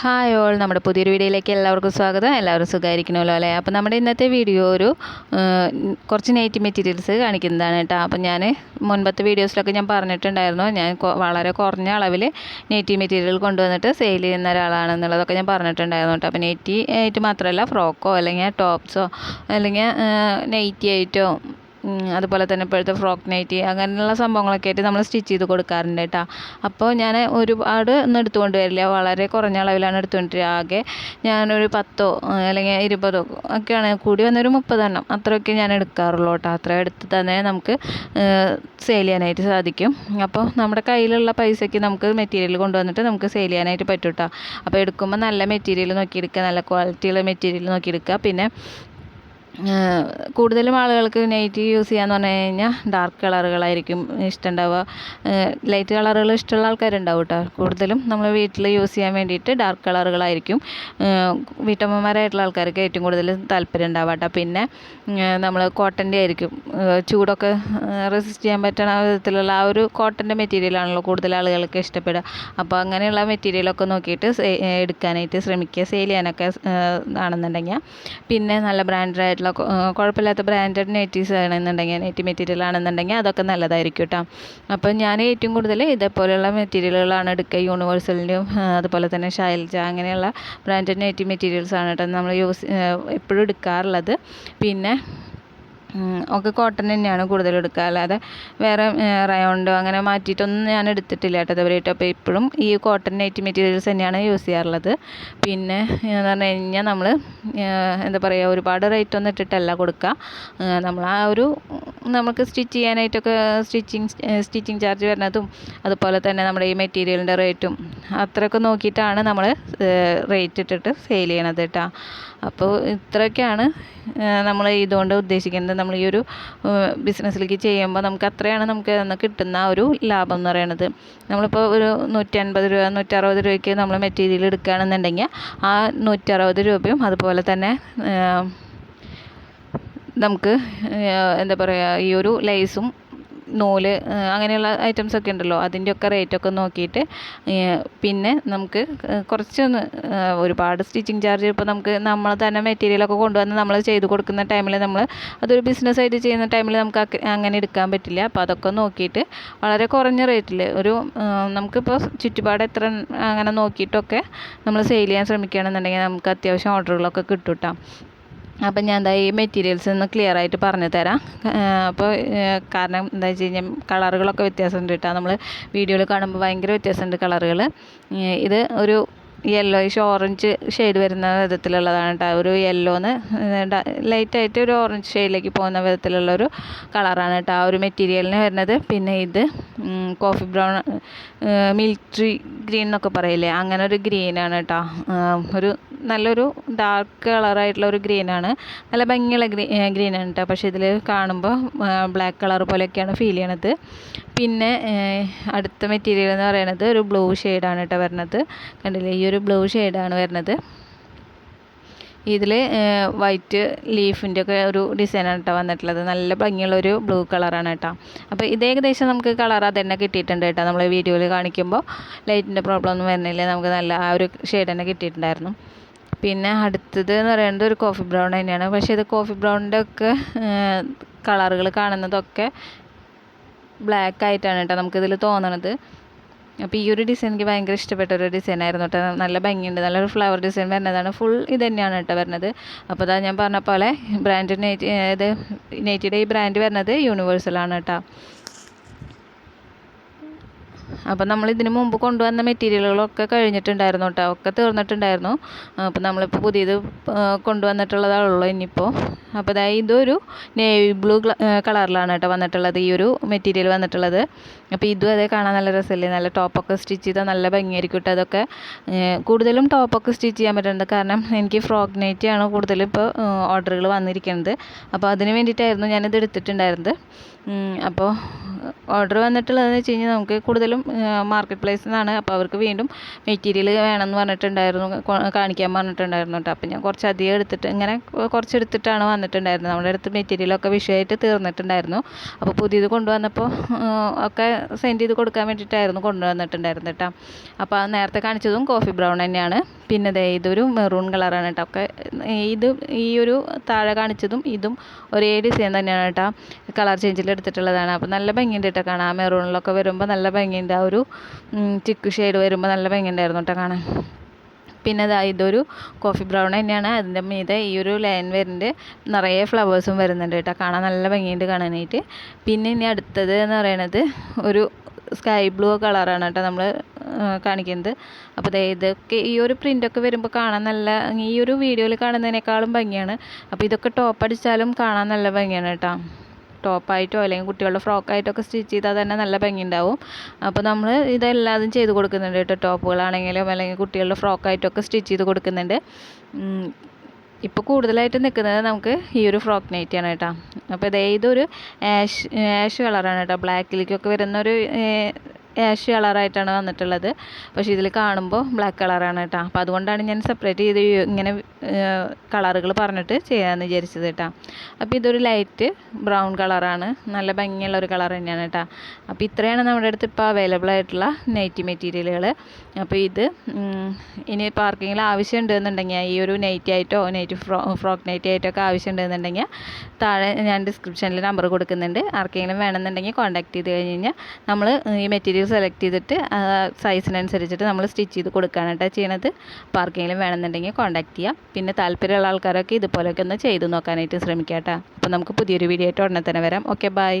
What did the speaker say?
Hi all നമ്മുടെ പുതിയൊരു വീഡിയോയിലേക്ക് എല്ലാവർക്കും സ്വാഗതം. എല്ലാവരും സുഖമായിരിക്കണമല്ലോ അല്ലേ? അപ്പോൾ നമ്മുടെ ഇന്നത്തെ വീഡിയോ ഒരു കുറച്ച് നെയ്റ്റ് മെറ്റീരിയൽസ് കാണിക്കുന്നതാണ് കേട്ടോ. അപ്പോൾ ഞാൻ മുൻപത്തെ വീഡിയോസിലൊക്കെ ഞാൻ പറഞ്ഞിട്ടുണ്ടായിരുന്നു. ഞാൻ വളരെ കുറഞ്ഞ അളവിൽ നെയ്റ്റി മെറ്റീരിയൽ കൊണ്ടുവന്നിട്ട് സെയിൽ ചെയ്യുന്ന ഒരാളാണെന്നുള്ളതൊക്കെ ഞാൻ പറഞ്ഞിട്ടുണ്ടായിരുന്നു കേട്ടോ. അപ്പോൾ നെയ്റ്റി ആയിട്ട് മാത്രമല്ല ഫ്രോക്കോ അല്ലെങ്കിൽ ടോപ്സോ അല്ലെങ്കിൽ നെയ്റ്റി ആയിട്ടോ അതുപോലെ തന്നെ ഇപ്പോഴത്തെ ഫ്രോക്ക് നൈറ്റി അങ്ങനെയുള്ള സംഭവങ്ങളൊക്കെ ആയിട്ട് നമ്മൾ സ്റ്റിച്ച് ചെയ്ത് കൊടുക്കാറുണ്ട് കേട്ടോ. അപ്പോൾ ഞാൻ ഒരുപാട് ഒന്നും എടുത്തുകൊണ്ട് വരില്ല. വളരെ കുറഞ്ഞ അളവിലാണ് എടുത്തുകൊണ്ട് വരിക ആകെ ഞാനൊരു പത്തോ അല്ലെങ്കിൽ ഇരുപതോ ഒക്കെയാണ് കൂടി വന്നൊരു മുപ്പതെണ്ണം അത്രയൊക്കെ ഞാൻ എടുക്കാറുള്ളൂ കേട്ടോ. അത്ര എടുത്ത് തന്നെ നമുക്ക് സെയിൽ ചെയ്യാനായിട്ട് സാധിക്കും. അപ്പോൾ നമ്മുടെ കയ്യിലുള്ള പൈസയ്ക്ക് നമുക്ക് മെറ്റീരിയൽ കൊണ്ടുവന്നിട്ട് നമുക്ക് സെയിൽ ചെയ്യാനായിട്ട് പറ്റും കേട്ടോ. അപ്പോൾ എടുക്കുമ്പോൾ നല്ല മെറ്റീരിയൽ നോക്കിയെടുക്കുക നല്ല ക്വാളിറ്റിയുള്ള മെറ്റീരിയൽ നോക്കിയെടുക്കുക. പിന്നെ ഏഹ് കൂടുതലും ആളുകൾക്ക് നൈറ്റി യൂസ് ചെയ്യാന്ന് പറഞ്ഞു കഴിഞ്ഞാൽ ഡാർക്ക് കളറുകളായിരിക്കും ഇഷ്ടമുണ്ടാവുക ലൈറ്റ് കളറുകൾ ഇഷ്ടമുള്ള ആൾക്കാരുണ്ടാവും കേട്ടോ കൂടുതലും നമ്മൾ വീട്ടിൽ യൂസ് ചെയ്യാൻ വേണ്ടിയിട്ട് ഡാർക്ക് കളറുകളായിരിക്കും. വീട്ടമ്മമാരായിട്ടുള്ള ആൾക്കാർക്ക് ഏറ്റവും കൂടുതൽ താല്പര്യം ഉണ്ടാവുക കേട്ടോ പിന്നെ നമ്മൾ കോട്ടന്റെ ആയിരിക്കും. ചൂടൊക്കെ റെസിസ്റ്റ് ചെയ്യാൻ പറ്റുന്ന വിധത്തിലുള്ള ആ ഒരു കോട്ടന്റെ മെറ്റീരിയലാണല്ലോ കൂടുതൽ ആളുകൾക്ക് ഇഷ്ടപ്പെടുക. അപ്പോൾ അങ്ങനെയുള്ള മെറ്റീരിയലൊക്കെ നോക്കിയിട്ട് എടുക്കാനായിട്ട് ശ്രമിക്കുക. സെയിൽ ചെയ്യാനൊക്കെ ആണെന്നുണ്ടെങ്കിൽ. പിന്നെ നല്ല ബ്രാൻഡഡ് ആയിട്ടുള്ള കുഴപ്പമില്ലാത്ത ബ്രാൻഡഡ് നെറ്റീസ് ആണെന്നുണ്ടെങ്കിൽ നൈറ്റി മെറ്റീരിയൽ ആണെന്നുണ്ടെങ്കിൽ അതൊക്കെ നല്ലതായിരിക്കും കേട്ടോ അപ്പോൾ ഞാൻ ഏറ്റവും കൂടുതൽ ഇതേപോലെയുള്ള മെറ്റീരിയലുകളാണ് എടുക്കുക. യൂണിവേഴ്സലിന്റെയും അതുപോലെ തന്നെ ഷൈൽജ അങ്ങനെയുള്ള ബ്രാൻഡഡ് നൈറ്റി മെറ്റീരിയൽസ് ആണ് കേട്ടോ നമ്മൾ യൂസ് എപ്പോഴും എടുക്കാറുള്ളത്. പിന്നെ ഒക്കെ കോട്ടൺ തന്നെയാണ് കൂടുതൽ എടുക്കുക. അല്ലാതെ വേറെ റയോണ്ടോ അങ്ങനെ മാറ്റിയിട്ടൊന്നും ഞാൻ എടുത്തിട്ടില്ല കേട്ടോ ഇതുവരെയായിട്ട് അപ്പോൾ ഇപ്പോഴും ഈ കോട്ടൺ നൈറ്റ് മെറ്റീരിയൽസ് തന്നെയാണ് യൂസ് ചെയ്യാറുള്ളത്. പിന്നെ എന്ന് പറഞ്ഞു കഴിഞ്ഞാൽ നമ്മൾ എന്താ പറയുക ഒരുപാട് റേറ്റ് ഒന്നും ഇട്ടിട്ടല്ല കൊടുക്കുക. നമ്മൾ ആ ഒരു നമുക്ക് സ്റ്റിച്ച് ചെയ്യാനായിട്ടൊക്കെ സ്റ്റിച്ചിങ് സ്റ്റിച്ചിങ് ചാർജ് വരുന്നതും അതുപോലെ തന്നെ നമ്മുടെ ഈ മെറ്റീരിയലിന്റെ റേറ്റും അത്രയൊക്കെ നോക്കിയിട്ടാണ് നമ്മൾ റേറ്റ് ഇട്ടിട്ട് സെയിൽ ചെയ്യണത് കേട്ടോ. അപ്പോൾ ഇത്രയൊക്കെയാണ് നമ്മൾ ഇതുകൊണ്ട് ഉദ്ദേശിക്കുന്നത്. നമ്മൾ ഈ ഒരു ബിസിനസ്സിലേക്ക് ചെയ്യുമ്പോൾ നമുക്ക് അത്രയാണ് നമുക്ക് കിട്ടുന്ന ഒരു ലാഭം എന്ന് പറയുന്നത് നമ്മളിപ്പോൾ ഒരു നൂറ്റൻപത് രൂപ നൂറ്ററുപത് രൂപയ്ക്ക് നമ്മൾ മെറ്റീരിയൽ എടുക്കുകയാണെന്നുണ്ടെങ്കിൽ ആ നൂറ്ററുപത് രൂപയും അതുപോലെ തന്നെ നമുക്ക് എന്താ പറയുക ഈ ഒരു ലേസും നൂൽ അങ്ങനെയുള്ള ഐറ്റംസ് ഒക്കെ ഉണ്ടല്ലോ അതിന്റെ അതിന്റെയൊക്കെ റേറ്റൊക്കെ നോക്കിയിട്ട് പിന്നെ നമുക്ക് കുറച്ചൊന്ന് ഒരുപാട് സ്റ്റിച്ചിങ് ചാർജ് ഇപ്പോൾ നമുക്ക് നമ്മൾ തന്നെ മെറ്റീരിയലൊക്കെ കൊണ്ടുവന്ന് നമ്മൾ ചെയ്ത് കൊടുക്കുന്ന ടൈമിൽ നമ്മൾ അതൊരു ബിസിനസ് ആയിട്ട് ചെയ്യുന്ന ടൈമിൽ നമുക്ക് അങ്ങനെ എടുക്കാൻ പറ്റില്ല. അപ്പോൾ അതൊക്കെ നോക്കിയിട്ട് വളരെ കുറഞ്ഞ റേറ്റിൽ ഒരു നമുക്കിപ്പോൾ ചുറ്റുപാട് എത്ര അങ്ങനെ നോക്കിയിട്ടൊക്കെ നമ്മൾ സെയിൽ ചെയ്യാൻ ശ്രമിക്കുകയാണെന്നുണ്ടെങ്കിൽ നമുക്ക് അത്യാവശ്യം ഓർഡറുകളൊക്കെ കിട്ടും കേട്ടോ അപ്പം ഞാൻ എന്താ ഈ മെറ്റീരിയൽസ് ഒന്ന് ക്ലിയർ ആയിട്ട് പറഞ്ഞു തരാം. അപ്പോൾ കാരണം എന്താ വെച്ച് കഴിഞ്ഞാൽ കളറുകളൊക്കെ വ്യത്യാസമുണ്ട് കേട്ടോ. നമ്മൾ വീഡിയോയിൽ കാണുമ്പോൾ ഭയങ്കര വ്യത്യാസമുണ്ട് കളറുകൾ ഇത് ഒരു യെല്ലോയിഷ് ഓറഞ്ച് ഷെയ്ഡ് വരുന്ന വിധത്തിലുള്ളതാണ് കേട്ടോ ഒരു യെല്ലോന്ന് ലൈറ്റായിട്ട് ഒരു ഓറഞ്ച് ഷെയ്ഡിലേക്ക് പോകുന്ന വിധത്തിലുള്ളൊരു കളറാണ് കേട്ടോ ആ ഒരു മെറ്റീരിയലിന് വരുന്നത്. പിന്നെ ഇത് കോഫി ബ്രൗൺ മിലിറ്ററി ഗ്രീൻ എന്നൊക്കെ പറയില്ലേ? അങ്ങനെ ഒരു ഗ്രീനാണ് കേട്ടോ ഒരു നല്ലൊരു ഡാർക്ക് കളറായിട്ടുള്ള ഒരു ഗ്രീനാണ് നല്ല ഭംഗിയുള്ള ഗ്രീ ഗ്രീനാണ് കേട്ടോ പക്ഷേ ഇതിൽ കാണുമ്പോൾ ബ്ലാക്ക് കളർ പോലെയൊക്കെയാണ് ഫീൽ ചെയ്യണത്. പിന്നെ അടുത്ത മെറ്റീരിയൽ എന്ന് പറയുന്നത് ഒരു ബ്ലൂ ഷെയ്ഡാണ് കേട്ടോ വരുന്നത്. കണ്ടില്ലേ? ഈ ഒരു ബ്ലൂ ഷെയ്ഡാണ് വരുന്നത്. ഇതിൽ വൈറ്റ് ലീഫിന്റെ ഒക്കെ ഒരു ഡിസൈനാണ് കേട്ടോ വന്നിട്ടുള്ളത്. നല്ല ഭംഗിയുള്ളൊരു ബ്ലൂ കളറാണ് കേട്ടോ. അപ്പോൾ ഇത് ഏകദേശം നമുക്ക് കളർ അത് തന്നെ കിട്ടിയിട്ടുണ്ട് കേട്ടോ. നമ്മൾ വീഡിയോയിൽ കാണിക്കുമ്പോൾ ലൈറ്റിന്റെ പ്രോബ്ലം ഒന്നും വരുന്നില്ല. നമുക്ക് നല്ല ആ ഒരു ഷെയ്ഡ് തന്നെ കിട്ടിയിട്ടുണ്ടായിരുന്നു. പിന്നെ അടുത്തത് എന്ന് പറയുന്നത് ഒരു കോഫി ബ്രൗൺ തന്നെയാണ്. പക്ഷേ ഇത് കോഫി ബ്രൗണിന്റെ ഒക്കെ കളറുകൾ കാണുന്നതൊക്കെ ബ്ലാക്ക് ആയിട്ടാണ് കേട്ടോ നമുക്കിതിൽ തോന്നണത്. അപ്പോൾ ഈ ഒരു ഡിസൈൻ എനിക്ക് ഭയങ്കര ഇഷ്ടപ്പെട്ട ഒരു ഡിസൈൻ ആയിരുന്നു കേട്ടോ നല്ല ഭംഗിയുണ്ട്. നല്ലൊരു ഫ്ലവർ ഡിസൈൻ വരുന്നതാണ്. ഫുൾ ഇത് തന്നെയാണ് കേട്ടോ വരുന്നത്. അപ്പോൾ അതാ ഞാൻ പറഞ്ഞ പോലെ ബ്രാൻഡ് നെയ്റ്റ് ഇത് നെയ്റ്റിയുടെ ഈ ബ്രാൻഡ് വരുന്നത് യൂണിവേഴ്സലാണ് കേട്ടോ അപ്പം നമ്മൾ ഇതിന് മുമ്പ് കൊണ്ടുവന്ന മെറ്റീരിയലുകളൊക്കെ കഴിഞ്ഞിട്ടുണ്ടായിരുന്നു കേട്ടോ ഒക്കെ തീർന്നിട്ടുണ്ടായിരുന്നു. അപ്പോൾ നമ്മളിപ്പോൾ പുതിയത് കൊണ്ടുവന്നിട്ടുള്ളതാണുള്ളൂ ഇനിയിപ്പോൾ അപ്പോൾ അതായത് ഇതൊരു നേവി ബ്ലൂ കളറിലാണ് കേട്ടോ വന്നിട്ടുള്ളത്. ഈ ഒരു മെറ്റീരിയൽ വന്നിട്ടുള്ളത്. അപ്പോൾ ഇതും അതേ കാണാൻ നല്ല രസമല്ലേ? നല്ല ടോപ്പൊക്കെ സ്റ്റിച്ച് ചെയ്താൽ നല്ല ഭംഗിയായിരിക്കും കേട്ടോ അതൊക്കെ. കൂടുതലും ടോപ്പൊക്കെ സ്റ്റിച്ച് ചെയ്യാൻ പറ്റുന്നുണ്ട്. കാരണം എനിക്ക് ഫ്രോക്ക് നൈറ്റിയാണ് കൂടുതലും ഇപ്പോൾ ഓർഡറുകൾ വന്നിരിക്കുന്നത്. അപ്പോൾ അതിന് വേണ്ടിയിട്ടായിരുന്നു ഞാനിത് എടുത്തിട്ടുണ്ടായിരുന്നത്. അപ്പോൾ ഓർഡർ വന്നിട്ടുള്ളതെന്ന് വെച്ച് കഴിഞ്ഞാൽ നമുക്ക് കൂടുതലും മാർക്കറ്റ് പ്ലേസിൽ നിന്നാണ് അപ്പോൾ അവർക്ക് വീണ്ടും മെറ്റീരിയൽ വേണമെന്ന് പറഞ്ഞിട്ടുണ്ടായിരുന്നു കാണിക്കാൻ പറഞ്ഞിട്ടുണ്ടായിരുന്നു കേട്ടോ. അപ്പോൾ ഞാൻ കുറച്ച് അധികം എടുത്തിട്ട് ഇങ്ങനെ കുറച്ച് എടുത്തിട്ടാണ് വന്നിട്ടുണ്ടായിരുന്നത്. നമ്മുടെ അടുത്ത് മെറ്റീരിയലൊക്കെ വിഷയമായിട്ട് തീർന്നിട്ടുണ്ടായിരുന്നു. അപ്പോൾ പുതിയത് കൊണ്ടുവന്നപ്പോൾ ഒക്കെ സെൻഡ് ചെയ്ത് കൊടുക്കാൻ വേണ്ടിയിട്ടായിരുന്നു കൊണ്ടുവന്നിട്ടുണ്ടായിരുന്നത് കേട്ടോ. അപ്പോൾ നേരത്തെ കാണിച്ചതും കോഫി ബ്രൗൺ തന്നെയാണ്. പിന്നെ ദേ ഇതൊരു മെറൂൺ കളറാണ് കേട്ടോ ഒക്കെ ഇത് ഈ ഒരു താഴെ കാണിച്ചതും ഇതും ഒരേ ഡിസൈൻ തന്നെയാണ് കേട്ടോ കളർ ചേഞ്ചിൽ എടുത്തിട്ടുള്ളതാണ്. അപ്പോൾ നല്ല ഭംഗിയുണ്ട് കേട്ടോ കാണാൻ. മെറൂണിലൊക്കെ വരുമ്പോൾ നല്ല ഭംഗിയുണ്ട്. ആ ഒരു ചിക്ക് ഷെയ്ഡ് വരുമ്പോൾ നല്ല ഭംഗിയുണ്ടായിരുന്നു കേട്ടോ കാണാൻ. പിന്നെ ദാ ഇതൊരു കോഫി ബ്രൗൺ തന്നെയാണ്. അതിന്റെ മീതെ ഈ ഒരു ലൈൻ വരുന്നുണ്ട്. നിറയെ ഫ്ലവേഴ്സും വരുന്നുണ്ട് കേട്ടോ കാണാൻ നല്ല ഭംഗിയുണ്ട് കാണാനായിട്ട്. പിന്നെ ഇനി അടുത്തത് എന്ന് പറയണത് ഒരു സ്കൈ ബ്ലൂ കളറാണ് കേട്ടോ നമ്മൾ കാണിക്കുന്നത്. അപ്പോൾ ദേ ഇതൊക്കെ ഈ ഒരു പ്രിന്റൊക്കെ വരുമ്പോൾ കാണാൻ നല്ല ഈ ഒരു വീഡിയോയിൽ കാണുന്നതിനേക്കാളും ഭംഗിയാണ്. അപ്പോൾ ഇതൊക്കെ ടോപ്പ് അടിച്ചാലും കാണാൻ നല്ല ഭംഗിയാണ് കേട്ടോ. ടോപ്പായിട്ടോ അല്ലെങ്കിൽ കുട്ടികളുടെ ഫ്രോക്കായിട്ടൊക്കെ സ്റ്റിച്ച് ചെയ്താൽ തന്നെ നല്ല ഭംഗി ഉണ്ടാവും. അപ്പോൾ നമ്മൾ ഇതെല്ലാതും ചെയ്ത് കൊടുക്കുന്നുണ്ട് കേട്ടോ. ടോപ്പുകളാണെങ്കിലും അല്ലെങ്കിൽ കുട്ടികളുടെ ഫ്രോക്കായിട്ടൊക്കെ സ്റ്റിച്ച് ചെയ്ത് കൊടുക്കുന്നുണ്ട്. ഇപ്പോൾ കൂടുതലായിട്ട് നിൽക്കുന്നത് നമുക്ക് ഈ ഒരു ഫ്രോക്ക് നൈറ്റിയാണ് കേട്ടോ. അപ്പോൾ ഇതേ ഇതൊരു ആഷ് ആഷ് കളറാണ് കേട്ടോ. ബ്ലാക്കിലേക്കൊക്കെ വരുന്ന ഒരു ആഷ് കളറായിട്ടാണ് വന്നിട്ടുള്ളത്. പക്ഷേ ഇതിൽ കാണുമ്പോൾ ബ്ലാക്ക് കളറാണ് കേട്ടോ അപ്പോൾ അതുകൊണ്ടാണ് ഞാൻ സെപ്പറേറ്റ് ചെയ്ത് ഇങ്ങനെ കളറുകൾ പറഞ്ഞിട്ട് ചെയ്യാമെന്ന് വിചാരിച്ചത് കേട്ടോ അപ്പോൾ ഇതൊരു ലൈറ്റ് ബ്രൗൺ കളറാണ് നല്ല ഭംഗിയുള്ള ഒരു കളർ തന്നെയാണ് കേട്ടോ അപ്പോൾ ഇത്രയാണ് നമ്മുടെ അടുത്ത് ഇപ്പോൾ അവൈലബിൾ ആയിട്ടുള്ള നൈറ്റി മെറ്റീരിയലുകൾ അപ്പോൾ ഇത് ഇനി പാർക്കിങ്ങിൽ ആവശ്യമുണ്ട് എന്നുണ്ടെങ്കിൽ ഈ ഒരു നൈറ്റി ആയിട്ടോ നൈറ്റ് ഫ്രോ ഫ്രോക്ക് നൈറ്റി ആയിട്ടോ ഒക്കെ ആവശ്യമുണ്ടെന്നുണ്ടെങ്കിൽ താഴെ ഞാൻ ഡിസ്ക്രിപ്ഷനിൽ നമ്പർ കൊടുക്കുന്നുണ്ട്. ആർക്കെങ്കിലും വേണമെന്നുണ്ടെങ്കിൽ കോൺടാക്ട് ചെയ്ത് കഴിഞ്ഞ് കഴിഞ്ഞാൽ നമ്മൾ ഈ മെറ്റീരിയൽ സെലക്ട് ചെയ്തിട്ട് സൈസിനനുസരിച്ചിട്ട് നമ്മൾ സ്റ്റിച്ച് ചെയ്ത് കൊടുക്കുകയാണ് കേട്ടോ ചെയ്യണത്. അപ്പോൾ ആർക്കെങ്കിലും വേണമെന്നുണ്ടെങ്കിൽ കോൺടാക്ട് ചെയ്യാം. പിന്നെ താല്പര്യമുള്ള ആൾക്കാരൊക്കെ ഇതുപോലെയൊക്കെ ഒന്ന് ചെയ്ത് നോക്കാനായിട്ട് ശ്രമിക്കാം കേട്ടോ അപ്പോൾ നമുക്ക് പുതിയൊരു വീഡിയോ ആയിട്ട് ഉടനെ തന്നെ വരാം. Okay bye